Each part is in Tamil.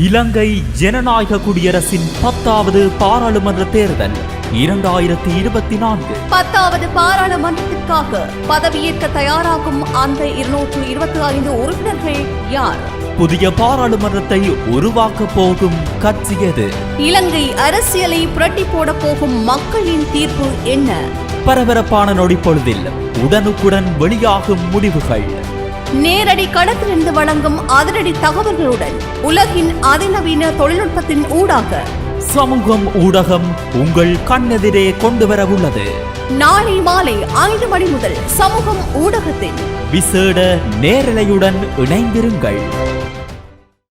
இலங்கை ஜனநாயக குடியரசின் பத்தாவது பாராளுமன்ற தேர்தல் இரண்டாயிரத்தி இருபத்தி நான்கு. பத்தாவது பாராளுமன்றத்திற்காக பதவியேற்க தயாராகும் அந்த இருநூற்று இருபத்தி ஐந்து உறுப்பினர்கள் யார்? புதிய பாராளுமன்றத்தை உருவாக்கப் போகும் கட்சி எது? இலங்கை அரசியலை புரட்டி போட போகும் மக்களின் தீர்ப்பு என்ன? பரபரப்பான நொடிப்பொழுதில் உடனுக்குடன் வெளியாகும் முடிவுகள். நேரடி களத்திலிருந்து வழங்கும் அதிரடி தகவல்களுடன் உலகின் அதிநவீன தொழில்நுட்பத்தின் ஊடாக சமூகம் ஊடகம் உங்கள் கண்ணெதிரே கொண்டு வர உள்ளது. நாளை மாலை ஐந்து மணி முதல் சமூகம் ஊடகத்தில் விசேட நேரலையுடன் இணைந்திருங்கள்.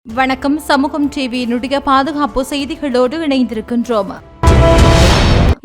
வணக்கம். சமூகம் டிவியினுடைய பாதுகாப்பு செய்திகளோடு இணைந்திருக்கின்றோம்.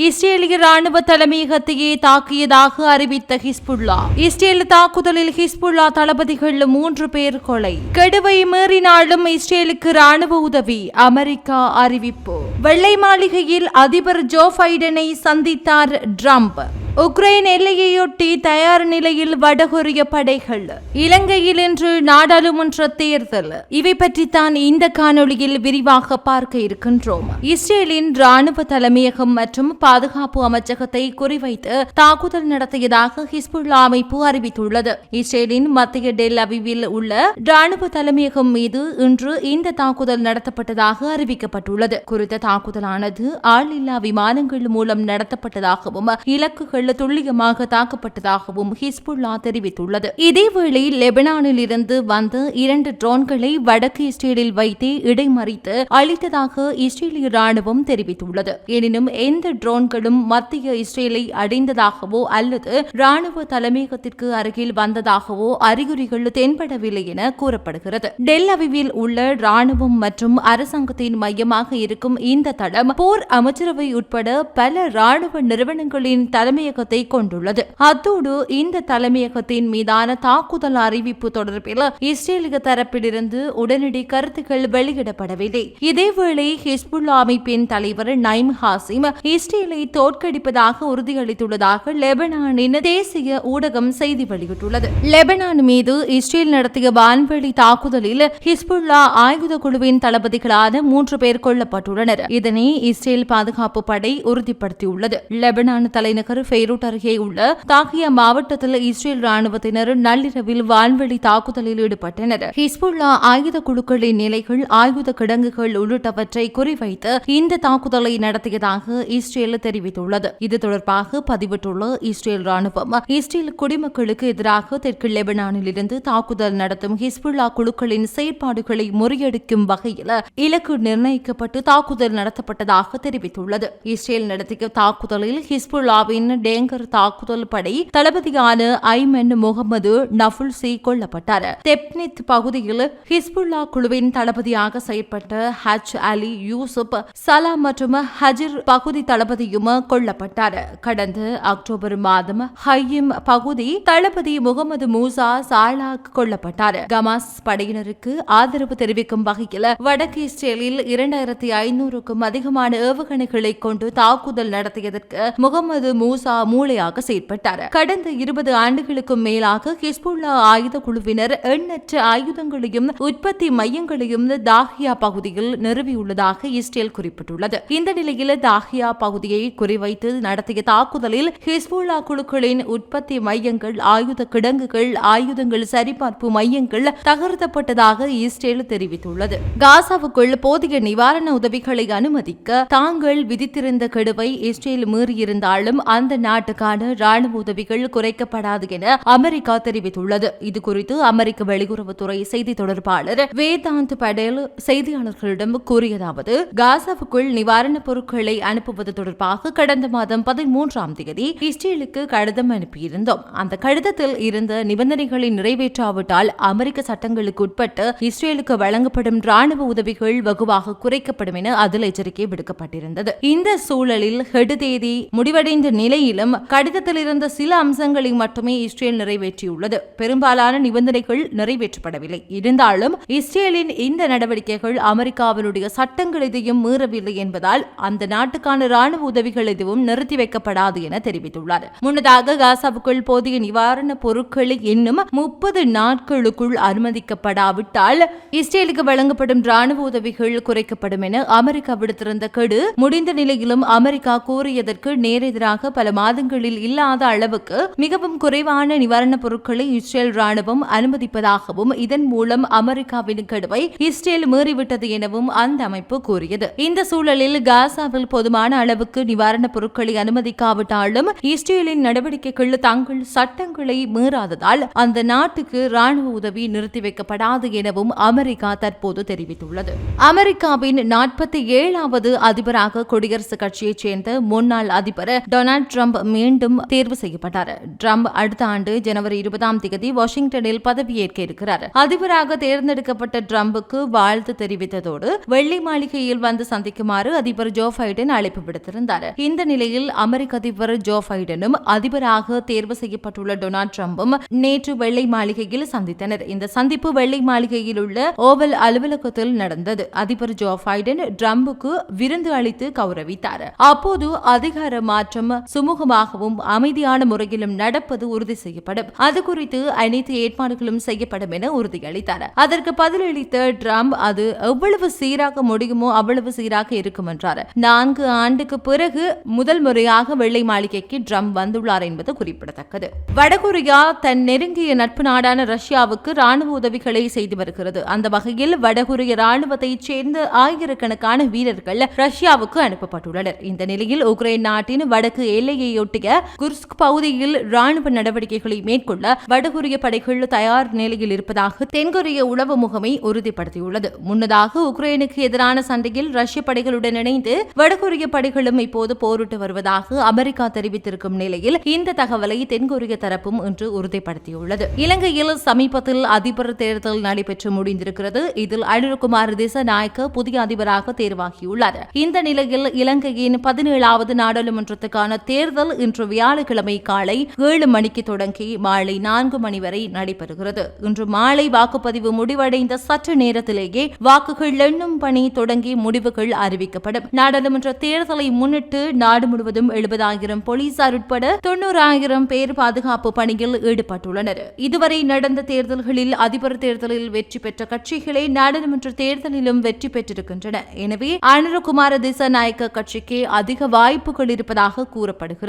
இஸ்ரேலிய ராணுவ தலைமையகத்தையே தாக்கியதாக அறிவித்த ஹிஸ்புல்லா. இஸ்ரேல் தாக்குதலில் ஹிஸ்புல்லா தளபதிகள் மூன்று பேர் கொலை. கெடுவை மீறினாலும் இஸ்ரேலுக்கு ராணுவ உதவி அமெரிக்கா அறிவிப்பு. வெள்ளை மாளிகையில் அதிபர் ஜோ பைடனை சந்தித்தார் ட்ரம்ப். உக்ரைன் எல்லையையொட்டி தயார் நிலையில் வடகொரிய படைகள். இலங்கையில் இன்று நாடாளுமன்ற தேர்தல். இவை பற்றித்தான் இந்த காணொளியில் விரிவாக பார்க்க இருக்கின்றோம். இஸ்ரேலின் ராணுவ தலைமையகம் மற்றும் பாதுகாப்பு அமைச்சகத்தை குறிவைத்து தாக்குதல் நடத்தியதாக ஹிஸ்புல்லா அமைப்பு அறிவித்துள்ளது. இஸ்ரேலின் மத்திய டெல் அவிவில் உள்ள ராணுவ தலைமையகம் மீது இன்று இந்த தாக்குதல் நடத்தப்பட்டதாக அறிவிக்கப்பட்டுள்ளது. குறித்த தாக்குதலானது ஆளில்லா விமானங்கள் மூலம் நடத்தப்பட்டதாகவும் இலக்குகள் துல்லியமாக தாக்கப்பட்டதாகவும் ஹிஸ்புல்லா தெரிவித்துள்ளது. இதேவேளை லெபனானில் இருந்து வந்த இரண்டு ட்ரோன்களை வடக்கு இஸ்ரேலில் வைத்து இடைமறித்து அளித்ததாக இஸ்ரேலிய ராணுவம் தெரிவித்துள்ளது. எனினும் எந்த ட்ரோன்களும் மத்திய இஸ்ரேலை அடைந்ததாகவோ அல்லது ராணுவ தலைமையகத்திற்கு அருகில் வந்ததாகவோ அறிகுறிகள் தென்படவில்லை என கூறப்படுகிறது. டெல் அவிவில் உள்ள ராணுவம் மற்றும் அரசாங்கத்தின் மையமாக இருக்கும் இந்த தளம் போர் அமைச்சரவை உட்பட பல ராணுவ நிறுவனங்களின் தலைமை தலைமையகத்தை கொண்டுள்ளது. அத்தோடு இந்த தலைமையகத்தின் மீதான தாக்குதல் அறிவிப்பு தொடர்பில் இஸ்ரேலிய தரப்பிலிருந்து உடனடி கருத்துக்கள் வெளியிடப்படவில்லை. இதேவேளை ஹிஸ்புல்லா அமைப்பின் தலைவர் நைம் ஹாசிம் இஸ்ரேலை தோற்கடிப்பதாக உறுதியளித்துள்ளதாக லெபனானின் தேசிய ஊடகம் செய்தி வெளியிட்டுள்ளது. லெபனான் மீது இஸ்ரேல் நடத்திய வான்வெளி தாக்குதலில் ஹிஸ்புல்லா ஆயுத குழுவின் தளபதிகளான மூன்று பேர் கொல்லப்பட்டுள்ளனர். இதனை இஸ்ரேல் பாதுகாப்பு படை உறுதிப்படுத்தியுள்ளது. லெபனான் தலைநகர் பெய்ரூட் அருகே உள்ள தாக்கிய மாவட்டத்தில் இஸ்ரேல் ராணுவத்தினர் நள்ளிரவில் வான்வெளி தாக்குதலில் ஈடுபட்டனர். ஹிஸ்புல்லா ஆயுத குழுக்களின் நிலைகள் ஆயுத கிடங்குகள் உள்ளிட்டவற்றை குறிவைத்து இந்த தாக்குதலை நடத்தியதாக இஸ்ரேல் தெரிவித்துள்ளது. இது தொடர்பாக பதிவிட்டுள்ள இஸ்ரேல் ராணுவம் இஸ்ரேல் குடிமக்களுக்கு எதிராக தெற்கு லெபனானில் இருந்து தாக்குதல் நடத்தும் ஹிஸ்புல்லா குழுக்களின் செயற்பாடுகளை முறியடிக்கும் வகையில் இலக்கு நிர்ணயிக்கப்பட்டு தாக்குதல் நடத்தப்பட்டதாக தெரிவித்துள்ளது. இஸ்ரேல் நடத்திய தாக்குதலில் ஹிஸ்புல்லாவின் டேங்கர் தாக்குதல் படை தளபதியான ஐமன் முகமது நஃபுல்சி கொல்லப்பட்டார். தெப்னித் பகுதியில் ஹிஸ்புல்லா குழுவின் தளபதியாக செயற்பட்ட ஹஜ் அலி யூசுப் சலா மற்றும் ஹஜிர் பகுதி தளபதியும் கொல்லப்பட்டார். கடந்த அக்டோபர் மாதம் ஹையம் பகுதி தளபதி முகமது மூசா சாலாக் கொல்லப்பட்டார். கமாஸ் படையினருக்கு ஆதரவு தெரிவிக்கும் வகையில் வடக்கு இஸ்ரேலில் இரண்டாயிரத்தி ஐநூறுக்கும் அதிகமான ஏவுகணைகளை கொண்டு தாக்குதல் நடத்தியதற்கு முகமது மூசா மூளையாக செயற்பட்டார். கடந்த இருபது ஆண்டுகளுக்கும் மேலாக ஹிஸ்புல்லா ஆயுத குழுவினர் எண்ணற்ற ஆயுதங்களையும் உற்பத்தி மையங்களையும் தாஹியா பகுதியில் நிறுவியுள்ளதாக இஸ்ரேல் குறிப்பிட்டுள்ளது. இந்த நிலையில் தாஹியா பகுதியை குறிவைத்து நடத்திய தாக்குதலில் ஹிஸ்புல்லா குழுக்களின் உற்பத்தி மையங்கள் ஆயுத கிடங்குகள் ஆயுதங்கள் சரிபார்ப்பு மையங்கள் தகர்த்தப்பட்டதாக இஸ்ரேல் தெரிவித்துள்ளது. காசாவுக்குள் போதிய நிவாரண உதவிகளை அனுமதிக்க தாங்கள் விதித்திருந்த கெடுவை இஸ்ரேல் மீறியிருந்தாலும் அந்த நாட்டுக்கான ராணுவ உதவிகள் குறைக்கப்படாது என அமெரிக்கா தெரிவித்துள்ளது. இது குறித்து அமெரிக்க வெளியுறவுத்துறை செய்தி தொடர்பாளர் வேதாந்த் படேல் செய்தியாளர்களிடம் கூறியதாவது காசாவுக்குள் நிவாரணப் பொருட்களை அனுப்புவது தொடர்பாக கடந்த மாதம் பதிமூன்றாம் தேதி இஸ்ரேலுக்கு கடிதம் அனுப்பியிருந்தோம். அந்த கடிதத்தில் இருந்த நிபந்தனைகளை நிறைவேற்றாவிட்டால் அமெரிக்க சட்டங்களுக்கு உட்பட்டு இஸ்ரேலுக்கு வழங்கப்படும் ராணுவ உதவிகள் வெகுவாக குறைக்கப்படும் என அதில் எச்சரிக்கை விடுக்கப்பட்டிருந்தது. இந்த சூழலில் ஹெடு தேதி முடிவடைந்த நிலையில் போதிலும் கடிதத்தில் இருந்த சில அம்சங்களை மட்டுமே இஸ்ரேல் நிறைவேற்றியுள்ளது. பெரும்பாலான நிபந்தனைகள் நிறைவேற்றப்படவில்லை. இருந்தாலும் இஸ்ரேலின் இந்த நடவடிக்கைகள் அமெரிக்காவினுடைய சட்டங்கள் எதையும் மீறவில்லை என்பதால் அந்த நாட்டுக்கான ராணுவ உதவிகள் எதுவும் நிறுத்தி வைக்கப்படாது என தெரிவித்துள்ளார். முன்னதாக காசாவுக்குள் போதிய நிவாரணப் பொருட்களை இன்னும் முப்பது நாட்களுக்குள் அனுமதிக்கப்படாவிட்டால் இஸ்ரேலுக்கு வழங்கப்படும் ராணுவ உதவிகள் குறைக்கப்படும் என அமெரிக்கா விடுத்திருந்த கெடு முடிந்த நிலையிலும் அமெரிக்கா கூறியதற்கு நேரெதிராக பல மாதங்களில் இல்லாத அளவுக்கு மிகவும் குறைவான நிவாரணப் பொருட்களை இஸ்ரேல் ராணுவம் அனுமதிப்பதாகவும் இதன் மூலம் அமெரிக்காவின் கடுவை இஸ்ரேல் மீறிவிட்டது எனவும் அந்த அமைப்பு கூறியது. இந்த சூழலில் காசாவில் போதுமான அளவுக்கு நிவாரணப் பொருட்களை அனுமதிக்காவிட்டாலும் இஸ்ரேலின் நடவடிக்கைகள் தங்கள் சட்டங்களை மீறாததால் அந்த நாட்டுக்கு ராணுவ உதவி நிறுத்தி வைக்கப்படாது எனவும் அமெரிக்கா தற்போது தெரிவித்துள்ளது. அமெரிக்காவின் நாற்பத்தி ஏழாவது அதிபராக குடியரசுக் கட்சியைச் சேர்ந்த முன்னாள் அதிபர் டொனால்ட் ட்ரம்ப் மீண்டும் தேர்வு செய்யப்பட்டார். ட்ரம்ப் அடுத்த ஆண்டு ஜனவரி இருபதாம் தேதி வாஷிங்டனில் பதவியேற்க இருக்கிறார். அதிபராக தேர்ந்தெடுக்கப்பட்ட ட்ரம்புக்கு வாழ்த்து தெரிவித்ததோடு வெள்ளை மாளிகையில் வந்து சந்திக்குமாறு அதிபர் ஜோ பைடன் அழைப்பு விடுத்திருந்தார். இந்த நிலையில் அமெரிக்க அதிபர் ஜோ பைடனும் அதிபராக தேர்வு செய்யப்பட்டுள்ள டொனால்ட் ட்ரம்பும் நேற்று வெள்ளை மாளிகையில் சந்தித்தனர். இந்த சந்திப்பு வெள்ளை மாளிகையில் உள்ள ஓவல் அலுவலகத்தில் நடந்தது. அதிபர் ஜோ பைடன் ட்ரம்புக்கு விருந்து அளித்து கௌரவித்தார். அப்போது அதிகார மாற்றம் சுமூக சுமூகமாகவும் அமைதியான முறையிலும் நடப்பது உறுதி செய்யப்படும். அது குறித்து அனைத்து ஏற்பாடுகளும் செய்யப்படும் என உறுதியளித்தார். அதற்கு பதிலளித்த ட்ரம்ப் அது எவ்வளவு சீராக முடியுமோ அவ்வளவு சீராக இருக்கும் என்றார். நான்கு ஆண்டுக்கு பிறகு முதல் முறையாக வெள்ளை மாளிகைக்கு ட்ரம்ப் வந்துள்ளார் என்பது குறிப்பிடத்தக்கது. வடகொரியா தன் நெருங்கிய நட்பு நாடான ரஷ்யாவுக்கு ராணுவ உதவிகளை செய்து வருகிறது. அந்த வகையில் வடகொரிய ராணுவத்தைச் சேர்ந்த ஆயிரக்கணக்கான வீரர்கள் ரஷ்யாவுக்கு அனுப்பப்பட்டுள்ளனர். இந்த நிலையில் உக்ரைன் நாட்டின் வடக்கு எல்லையை பகுதியையொட்டிய குர்ஸ்க் பகுதியில் ராணுவ நடவடிக்கைகளை மேற்கொள்ள வடகொரிய படைகள் தயார் நிலையில் இருப்பதாக தென்கொரிய உளவு முகமை உறுதிப்படுத்தியுள்ளது. முன்னதாக உக்ரைனுக்கு எதிரான சண்டையில் ரஷ்ய படைகளுடன் இணைந்து வடகொரிய படைகளும் இப்போது போரிட்டு வருவதாக அமெரிக்கா தெரிவித்திருக்கும் நிலையில் இந்த தகவலை தென்கொரிய தரப்பும் இன்று உறுதிப்படுத்தியுள்ளது. இலங்கையில் சமீபத்தில் அதிபர் தேர்தல் நடைபெற்று முடிந்திருக்கிறது. இதில் அனிருகுமார் திசநாயக்க புதிய அதிபராக தேர்வாகியுள்ளார். இந்த நிலையில் இலங்கையின் பதினேழாவது நாடாளுமன்றத்துக்கான தேர்தல் இன்று வியாழக்கிழமை காலை ஏழு மணிக்கு தொடங்கி மாலை நான்கு மணி வரை நடைபெறுகிறது. இன்று மாலை வாக்குப்பதிவு முடிவடைந்த சற்று நேரத்திலேயே வாக்குகள் எண்ணும் பணி தொடங்கி முடிவுகள் அறிவிக்கப்படும். நாடாளுமன்ற தேர்தலை முன்னிட்டு நாடு முழுவதும் எழுபதாயிரம் போலீசார் உட்பட தொன்னூறாயிரம் பேர் பாதுகாப்பு பணியில் ஈடுபட்டுள்ளனர். இதுவரை நடந்த தேர்தல்களில் அதிபர் தேர்தலில் வெற்றி பெற்ற கட்சிகளே நாடாளுமன்ற தேர்தலிலும் வெற்றி பெற்றிருக்கின்றன. எனவே அனுரகுமார திசநாயக்க கட்சிக்கு அதிக வாய்ப்புகள் இருப்பதாக கூறப்படுகிறது.